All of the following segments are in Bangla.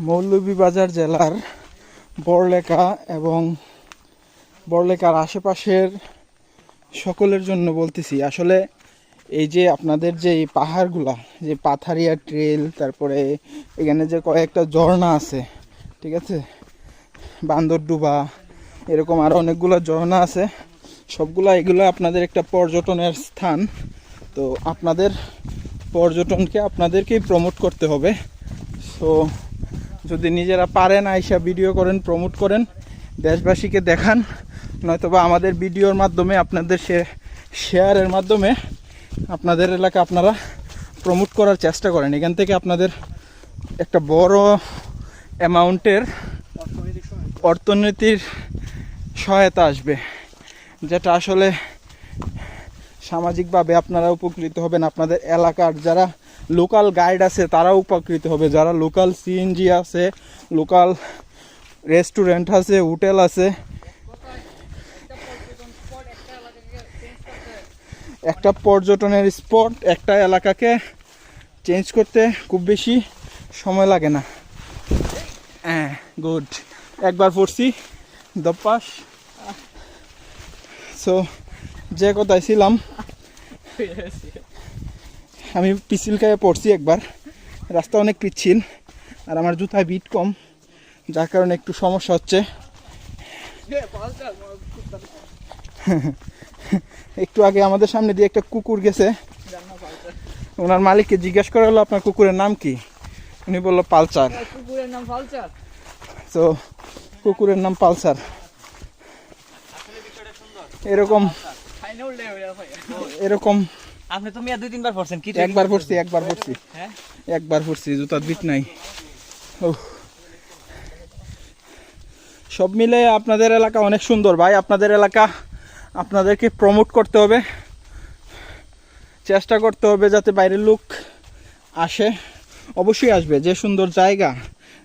মৌলভীবাজার জেলার বড়লেখা এবং বড়লেখার আশেপাশের সকলের জন্য বলতেছি। আসলে এই যে আপনাদের যে পাহাড়গুলা, যে পাথারিয়া ট্রেল, তারপরে এখানে যে কয়েকটা ঝর্ণা আছে, ঠিক আছে? বান্দরডুবা এরকম আরও অনেকগুলো ঝর্ণা আছে। সবগুলা এগুলো আপনাদের একটা পর্যটনের স্থান। তো আপনাদের পর্যটনকে আপনাদেরকেই প্রমোট করতে হবে। সো যদি নিজেরা পারেন, আইসা ভিডিও করেন প্রমোট করেন, দেশবাসীকে দেখান, নয়তোবা আমাদের ভিডিওর মাধ্যমে আপনাদের শেয়ারের মাধ্যমে আপনাদের এলাকা আপনারা প্রমোট করার চেষ্টা করেন। এখান থেকে আপনাদের একটা বড় অ্যামাউন্টের অর্থনীতির সহায়তা আসবে, যেটা আসলে সামাজিকভাবে আপনারা উপকৃত হবেন। আপনাদের এলাকার যারা লোকাল গাইড আছে, তারাও উপকৃত হবে। যারা লোকাল সিএনজি আছে, লোকাল রেস্টুরেন্ট আছে, হোটেল আছে, একটা পর্যটনের স্পট, একটা এলাকাকে চেঞ্জ করতে খুব বেশি সময় লাগে না। হ্যাঁ গুড একবার পড়ছি দপাস সো যে কথায় ছিলাম আমি পিছিল খাইয়ে পড়ছি একবার। রাস্তা অনেক পিচ্ছিল আর আমার জুতায় বিট কম যার কারণে একটু সমস্যা হচ্ছে। একটু আগে আমাদের সামনে দিয়ে একটা কুকুর গেছে। ওনার মালিককে জিজ্ঞেস করা হলো আপনার কুকুরের নাম কি? উনি বলল পালচার কুকুরের নাম ফালচার তো কুকুরের নাম পালসার। এরকম এরকম আপনি তো মিয়া দুই তিনবার পড়ছেন কি একবার পড়ছি একবার পড়ছি হ্যাঁ? একবার পড়ছি জুতার নাই। ও সব মিলে আপনাদের এলাকা অনেক সুন্দর ভাই আপনাদের এলাকা আপনাদেরকে প্রমোট করতে হবে চেষ্টা করতে হবে যাতে বাইরের লোক আসে অবশ্যই আসবে। যে সুন্দর জায়গা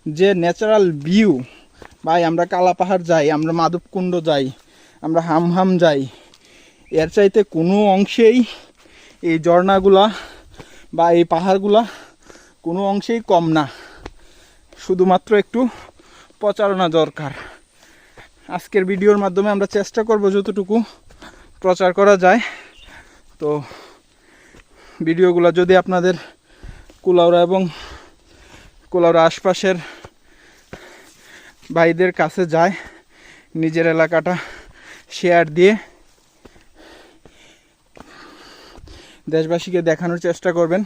যে ন্যাচারাল ভিউ ভাই আমরা কালা পাহাড় যাই আমরা মাধবকুণ্ড যাই আমরা হাম হাম যাই এর চাইতে কোনো অংশেই এই ঝর্ণাগুলা বা এই পাহাড়গুলা কোনো অংশেই কম না। শুধুমাত্র একটু প্রচারণা দরকার। আজকের ভিডিওর মাধ্যমে আমরা চেষ্টা করব যতটুকু প্রচার করা যায়। তো ভিডিওগুলো যদি আপনাদের কুলাউড়া এবং কুলাউড়া আশপাশের ভাইদের কাছে যায়, নিজের এলাকাটা শেয়ার দিয়ে দেশবাসীকে দেখানোর চেষ্টা করবেন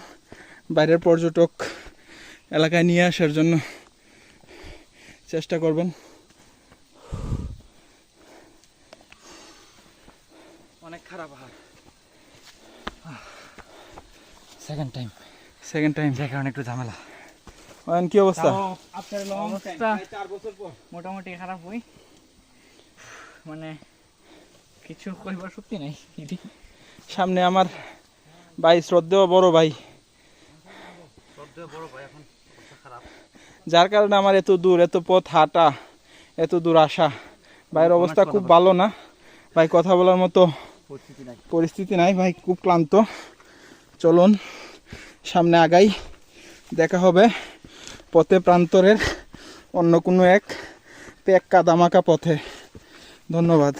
বাইরের পর্যটক এলাকায় নিয়ে আসার জন্য চেষ্টা করবেন। অনেক খারাপ সেকেন্ড টাইম সেকেন্ড টাইম যে কারণে একটু ঝামেলা। অয়ন কি অবস্থা? অবস্থা। মোটামুটি খারাপ হই মানে কিছু কইবার শক্তি নাই। সামনে আমার ভাই শ্রদ্ধেয় বড় ভাই। যার কারণে আমার এত দূর এত পথ হাঁটা এত দূর আসা ভাইয়ের অবস্থা খুব ভালো না? ভাই কথা বলার মতো পরিস্থিতি নাই। ভাই খুব ক্লান্ত। চলুন সামনে আগাই। দেখা হবে পথে প্রান্তরের অন্য কোনো এক পেক কাদামাকা পথে। ধন্যবাদ।